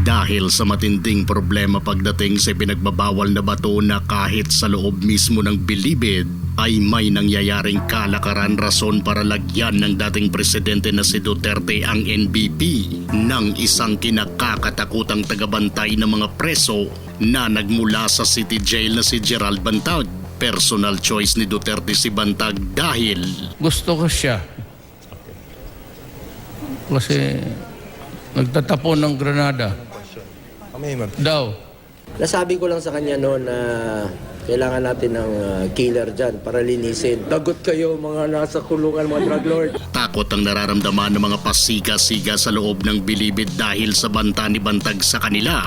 Dahil sa matinding problema pagdating sa pinagbabawal na bato na kahit sa loob mismo ng bilibid ay may nangyayaring kalakaran rason para lagyan ng dating presidente na si Duterte ang NBP ng isang kinakakatakutang tagabantay ng mga preso na nagmula sa city jail na si Gerald Bantag. Personal choice ni Duterte si Bantag dahil Gusto ko siya. Kasi nagtatapon ng Granada. Daw. Nasabi ko lang sa kanya noon na kailangan natin ng ah, killer dyan para linisin. Lagot kayo mga nasa kulungan, mga drug lord. Takot ang nararamdaman ng mga pasiga-siga sa loob ng bilibid dahil sa banta ni Bantag sa kanila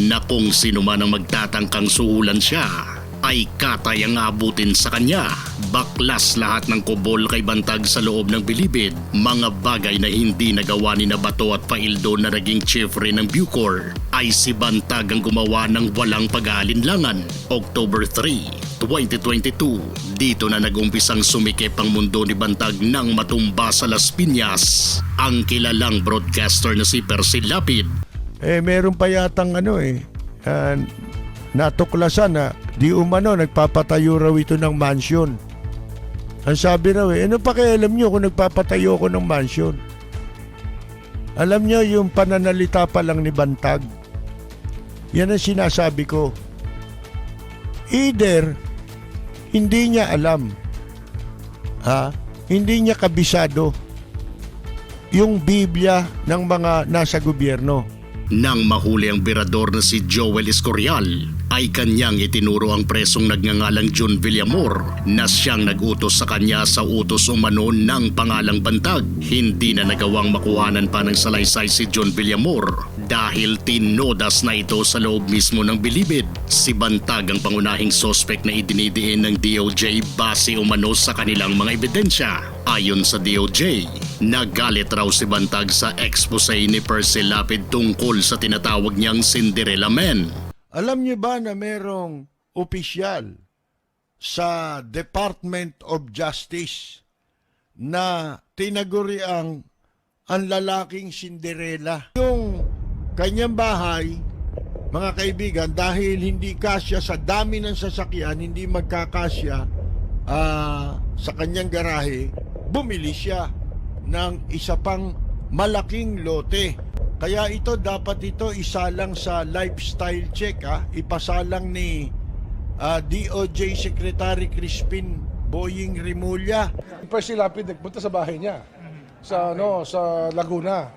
na kung sino man ang magtatangkang suhulan siya ay katay ang abutin sa kanya. Baklas lahat ng kubol kay Bantag sa loob ng bilibid. Mga bagay na hindi nagawa ni Nabato at Paildo na naging chief rin ng Bucor ay si Bantag ang gumawa ng walang pag-aalinlangan. October 3, 2022, dito na nag-umpisang sumikip ang mundo ni Bantag nang matumba sa Las Piñas ang kilalang broadcaster na si Percy Lapid. Eh, meron pa yatang ano eh, ah, natuklasan na di umano nagpapatayo raw ito ng mansion. Ang sabi raw eh, ano pakialam nyo kung nagpapatayo ko ng mansion? Alam nyo yung pananalita pa lang ni Bantag. Yan ang sinasabi ko. Either hindi niya alam, ha? Hindi niya kabisado yung Biblia ng mga nasa gobyerno. Nang mahuli ang birador na si Joel Escorial, ay kanyang itinuro ang presong nagngangalang John Villamor na siyang nagutos sa kanya sa utos umano ng pangalang bantag. Hindi na nagawang makuhanan pa ng salaysay si John Villamor dahil tinodas na ito sa loob mismo ng bilibid. Si Bantag ang pangunahing sospek na idinidiin ng DOJ base umano sa kanilang mga ebidensya. Ayon sa DOJ, nagalit raw si Bantag sa expose ni Percy Lapid tungkol sa tinatawag niyang Cinderella Man. Alam niyo ba na merong opisyal sa Department of Justice na tinaguri ang ang lalaking Cinderella? Yung kanyang bahay, mga kaibigan, dahil hindi kasya sa dami ng sasakyan, hindi magkakasya ah, sa kanyang garahe, bumili siya ng isa pang malaking lote. Kaya ito dapat ito isalang sa lifestyle check ha, ipasalang ni ah, DOJ Secretary Crispin Boying Rimulya. Percy Lapid nagpunta sa bahay niya sa ano sa Laguna.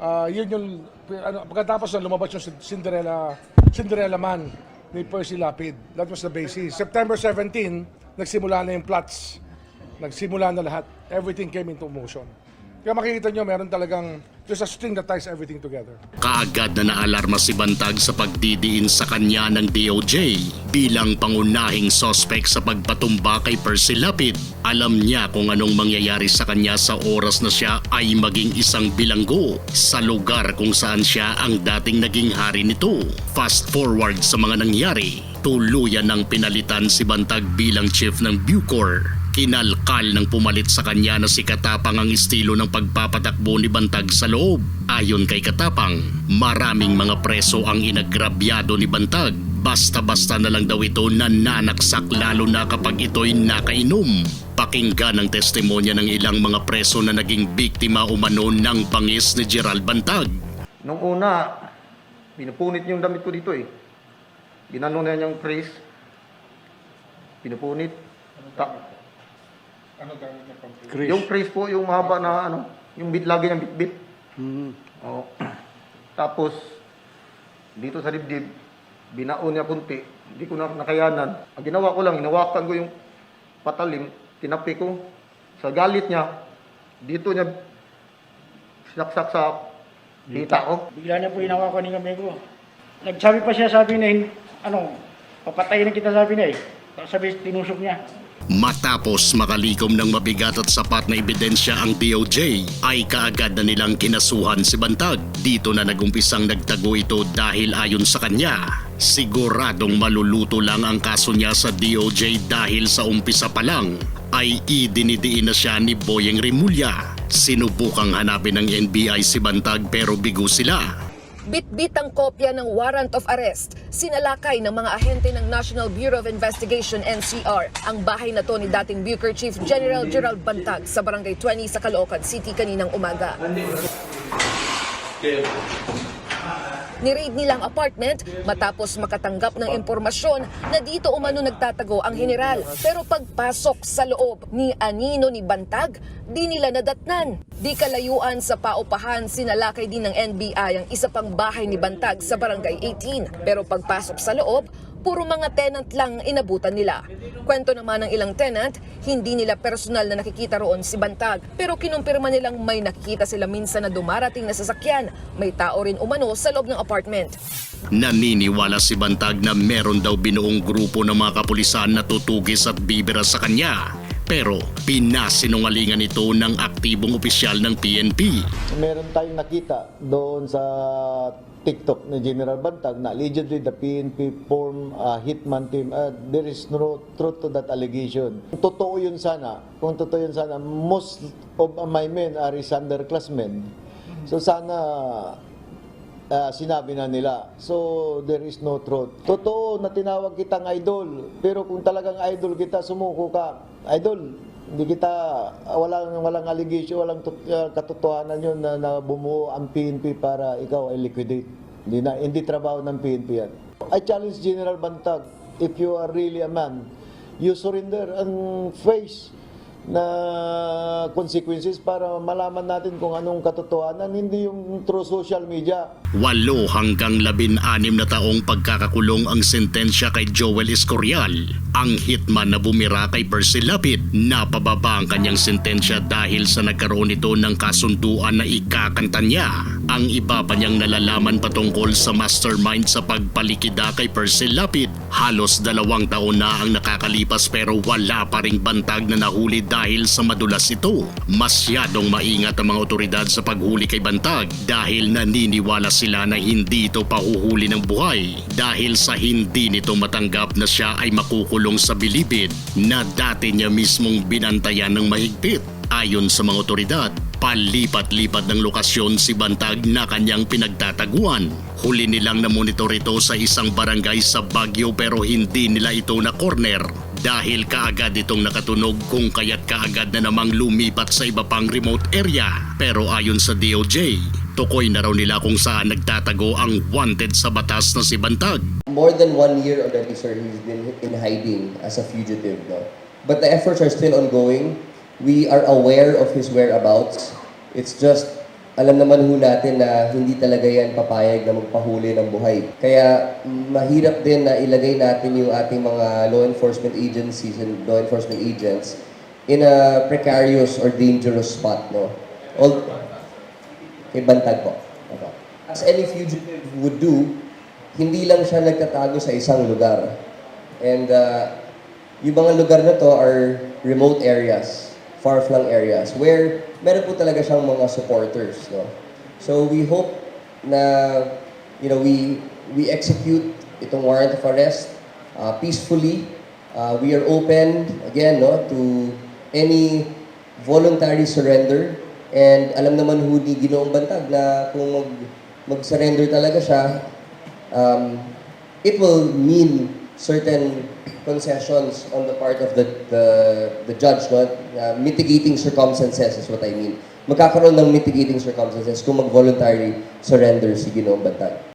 Ah, yun yung ano, pagkatapos na lumabas yung Cinderella Cinderella Man ni Percy Lapid. That was the basis. September 17, nagsimula na yung plots. Nagsimula na lahat. Everything came into motion. Kaya makikita nyo, meron talagang just a string that ties everything together. Kaagad na naalarma si Bantag sa pagdidiin sa kanya ng DOJ bilang pangunahing sospek sa pagpatumba kay Percy Lapid. Alam niya kung anong mangyayari sa kanya sa oras na siya ay maging isang bilanggo sa lugar kung saan siya ang dating naging hari nito. Fast forward sa mga nangyari, tuluyan ng pinalitan si Bantag bilang chief ng Bucor Kinalkal ng pumalit sa kanya na si Katapang ang estilo ng pagpapatakbo ni Bantag sa loob. Ayon kay Katapang, maraming mga preso ang inagrabyado ni Bantag. Basta-basta na lang daw ito nananaksak lalo na kapag ito'y nakainom. Pakinggan ang testimonya ng ilang mga preso na naging biktima umano ng bangis ni Gerald Bantag. Nung una, pinupunit yung damit ko dito eh. Ginano na niyang phrase. Pinupunit. Ta- Yung phrase po, yung mahaba na ano, yung bit lagi niyang bit-bit. Oo. Tapos, dito sa dibdib, binaon niya kunti. Hindi ko na nakayanan. Ang ginawa ko lang, hinawakan ko yung patalim, tinapi ko. Sa galit niya, dito niya sinaksak sa dita ko. Bigla na po hinawakan ni kami ko. Nagsabi pa siya, sabi na, ano, papatayin na kita sabi na eh. Tapos sabi, tinusok niya. Matapos makalikom ng mabigat at sapat na ebidensya ang DOJ, ay kaagad na nilang kinasuhan si Bantag. Dito na nagumpisang nagtago ito dahil ayon sa kanya, siguradong maluluto lang ang kaso niya sa DOJ dahil sa umpisa pa lang ay idinidiin na siya ni Boyeng Rimulya. Sinubukang hanapin ng NBI si Bantag pero bigo sila. Bit-bit ang kopya ng warrant of arrest. Sinalakay ng mga ahente ng National Bureau of Investigation NCR ang bahay na to ni dating Bucor Chief General Gerald Bantag sa Barangay 20 sa Caloocan City kaninang umaga. Ni-raid nilang apartment matapos makatanggap ng impormasyon na dito umano nagtatago ang general. Pero pagpasok sa loob ni Anino ni Bantag, di nila nadatnan. Di kalayuan sa paupahan, sinalakay din ng NBI ang isa pang bahay ni Bantag sa Barangay 18. Pero pagpasok sa loob, puro mga tenant lang inabutan nila. Kwento naman ng ilang tenant, hindi nila personal na nakikita roon si Bantag. Pero kinumpirma nilang may nakikita sila minsan na dumarating na sasakyan. May tao rin umano sa loob ng apartment. Naniniwala si Bantag na meron daw binuong grupo ng mga kapulisan na tutugis at bibira sa kanya. Pero pinasinungalingan ito ng aktibong opisyal ng PNP. meron tayong nakita doon sa TikTok ni General Bantag na allegedly the PNP form a hitman team. Uh, there is no truth to that allegation. Kung totoo yun sana, kung totoo yun sana, most of my men are his underclassmen. So sana ah, sinabi na nila. So, there is no truth. Totoo na tinawag kitang idol. Pero kung talagang idol kita, sumuko ka. Idol, hindi kita, ah, walang, walang allegation, walang ah, katotohanan yun na, na bumuo ang PNP para ikaw ay liquidate. Hindi, na, hindi trabaho ng PNP yan. I challenge General Bantag, if you are really a man, you surrender and face na consequences para malaman natin kung anong katotohanan, hindi yung through social media. Walo hanggang labin-anim na taong pagkakakulong ang sentensya kay Joel Escorial. Ang hitman na bumira kay Percy Lapid, napababa ang kanyang sentensya dahil sa nagkaroon ito ng kasunduan na ikakanta niya. Ang iba pa niyang nalalaman patungkol sa mastermind sa pagpalikida kay Percy Lapid. Halos dalawang taon na ang nakakalipas pero wala pa ring bantag na nahuli dahil sa madulas ito. Masyadong maingat ang mga otoridad sa paghuli kay Bantag dahil naniniwala sila na hindi ito pahuhuli ng buhay dahil sa hindi nito matanggap na siya ay makukulong sa bilibid na dati niya mismong binantayan ng mahigpit. Ayon sa mga otoridad, palipat-lipat ng lokasyon si Bantag na kanyang pinagtataguan. Huli nilang na-monitor ito sa isang barangay sa Baguio pero hindi nila ito na corner dahil kaagad itong nakatunog kung kaya't kaagad na namang lumipat sa iba pang remote area. Pero ayon sa DOJ, tukoy na raw nila kung saan nagtatago ang wanted sa batas na si Bantag. more than one year already, sir, he's been in hiding as a fugitive. No? But the efforts are still ongoing. We are aware of his whereabouts. It's just, alam naman ho natin na hindi talaga yan papayag na magpahuli ng buhay. Kaya mahirap din na ilagay natin yung ating mga law enforcement agencies and law enforcement agents in a precarious or dangerous spot. No? All, kay Bantag po. Opo. As any fugitive would do, hindi lang siya nagtatago sa isang lugar. And uh, yung mga lugar na to are remote areas, far-flung areas, where meron po talaga siyang mga supporters. No? So we hope na you know, we, we execute itong warrant of arrest uh, peacefully. Uh, we are open, again, no, to any voluntary surrender. And alam naman ho ni Ginoong Bantag na kung mag, mag-surrender talaga siya, um, it will mean certain concessions on the part of the the, the judge, no? Uh, mitigating circumstances is what I mean. Magkakaroon ng mitigating circumstances kung mag-voluntary surrender si Ginoong Bantag.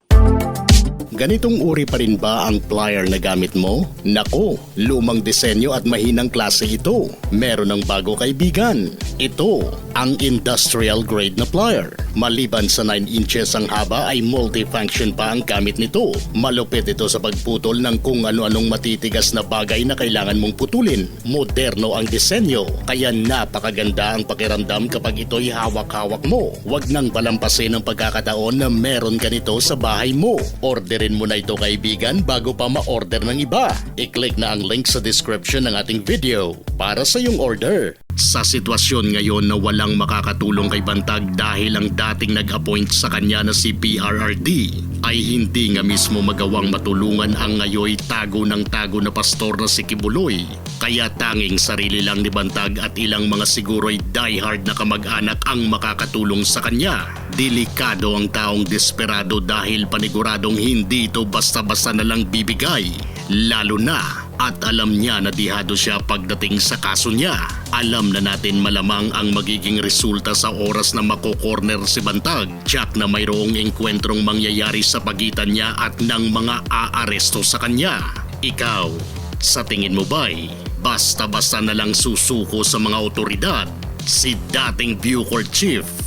Ganitong uri pa rin ba ang plier na gamit mo? Nako, lumang disenyo at mahinang klase ito. Meron ng bago kaibigan. Ito, ang industrial grade na plier. Maliban sa 9 inches ang haba ay multifunction pa ang gamit nito. Malupit ito sa pagputol ng kung ano-anong matitigas na bagay na kailangan mong putulin. Moderno ang disenyo, kaya napakaganda ang pakiramdam kapag ito'y hawak-hawak mo. Huwag nang palampasin ang pagkakataon na meron ganito sa bahay mo. Orderin Panoorin mo na ito kaibigan bago pa ma-order ng iba. I-click na ang link sa description ng ating video para sa iyong order. Sa sitwasyon ngayon na walang makakatulong kay Bantag dahil ang dating nag-appoint sa kanya na si PRRD ay hindi nga mismo magawang matulungan ang ngayoy tago ng tago na pastor na si Kibuloy. Kaya tanging sarili lang ni Bantag at ilang mga siguro'y diehard na kamag-anak ang makakatulong sa kanya. Delikado ang taong desperado dahil paniguradong hindi ito basta-basta na lang bibigay. Lalo na at alam niya na dihado siya pagdating sa kaso niya. Alam na natin malamang ang magiging resulta sa oras na mako-corner si Bantag. Jack na mayroong engkwentrong mangyayari sa pagitan niya at ng mga aaresto sa kanya. Ikaw, sa tingin mo ba'y basta-basta na lang susuko sa mga otoridad si dating Bucor Chief